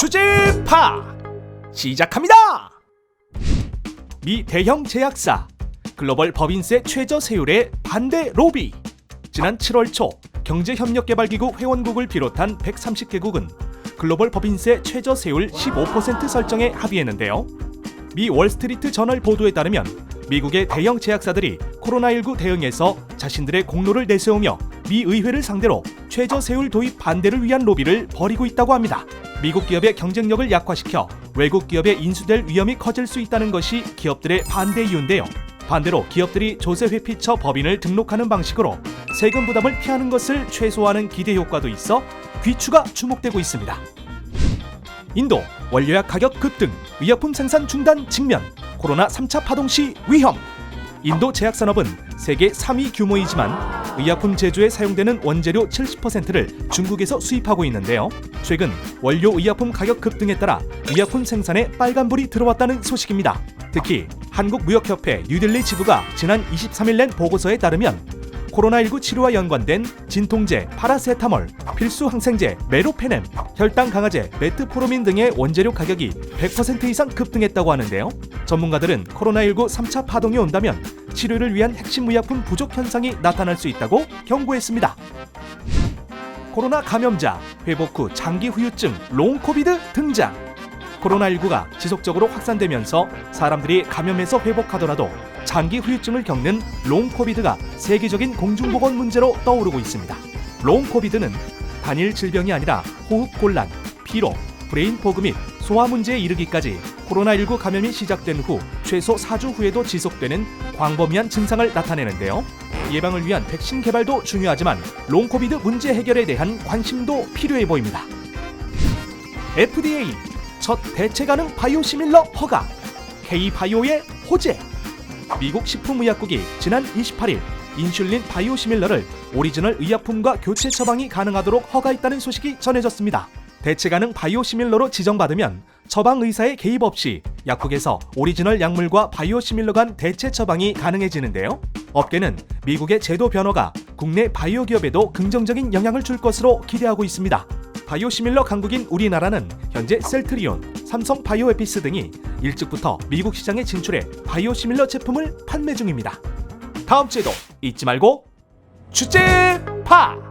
주제파 시작합니다. 미 대형 제약사 글로벌 법인세 최저 세율에 반대 로비. 지난 7월 초 경제협력개발기구 회원국을 비롯한 130개국은 글로벌 법인세 최저 세율 15% 설정에 합의했는데요. 미 월스트리트 저널 보도에 따르면 미국의 대형 제약사들이 코로나19 대응에서 자신들의 공로를 내세우며 미 의회를 상대로 최저 세율 도입 반대를 위한 로비를 벌이고 있다고 합니다. 미국 기업의 경쟁력을 약화시켜 외국 기업에 인수될 위험이 커질 수 있다는 것이 기업들의 반대 이유인데요. 반대로 기업들이 조세 회피처 법인을 등록하는 방식으로 세금 부담을 피하는 것을 최소화하는 기대 효과도 있어 귀추가 주목되고 있습니다. 인도 원료약 가격 급등, 의약품 생산 중단 직면, 코로나 3차 파동 시 위험. 인도 제약산업은 세계 3위 규모이지만 의약품 제조에 사용되는 원재료 70%를 중국에서 수입하고 있는데요. 최근 원료 의약품 가격 급등에 따라 의약품 생산에 빨간불이 들어왔다는 소식입니다. 특히 한국무역협회 뉴델리 지부가 지난 23일 낸 보고서에 따르면 코로나19 치료와 연관된 진통제, 파라세타몰, 필수 항생제, 메로페넴, 혈당 강화제, 메트포르민 등의 원재료 가격이 100% 이상 급등했다고 하는데요. 전문가들은 코로나19 3차 파동이 온다면 치료를 위한 핵심 의약품 부족 현상이 나타날 수 있다고 경고했습니다. 코로나 감염자, 회복 후 장기 후유증, 롱 코비드 등장. 코로나19가 지속적으로 확산되면서 사람들이 감염에서 회복하더라도 장기 후유증을 겪는 롱 코비드가 세계적인 공중보건 문제로 떠오르고 있습니다. 롱 코비드는 단일 질병이 아니라 호흡 곤란, 피로, 브레인 포그 및 소화 문제에 이르기까지 코로나19 감염이 시작된 후 최소 4주 후에도 지속되는 광범위한 증상을 나타내는데요. 예방을 위한 백신 개발도 중요하지만 롱 코비드 문제 해결에 대한 관심도 필요해 보입니다. FDA 첫 대체 가능 바이오시밀러 허가 K-바이오의 호재 미국 식품의약국이 지난 28일 인슐린 바이오시밀러를 오리지널 의약품과 교체 처방이 가능하도록 허가했다는 소식이 전해졌습니다. 대체 가능 바이오시밀러로 지정받으면 처방 의사의 개입 없이 약국에서 오리지널 약물과 바이오시밀러 간 대체 처방이 가능해지는데요. 업계는 미국의 제도 변화가 국내 바이오 기업에도 긍정적인 영향을 줄 것으로 기대하고 있습니다. 바이오시밀러 강국인 우리나라는 현재 셀트리온, 삼성 바이오에피스 등이 일찍부터 미국 시장에 진출해 바이오시밀러 제품을 판매 중입니다. 다음 주에도 잊지 말고 주제파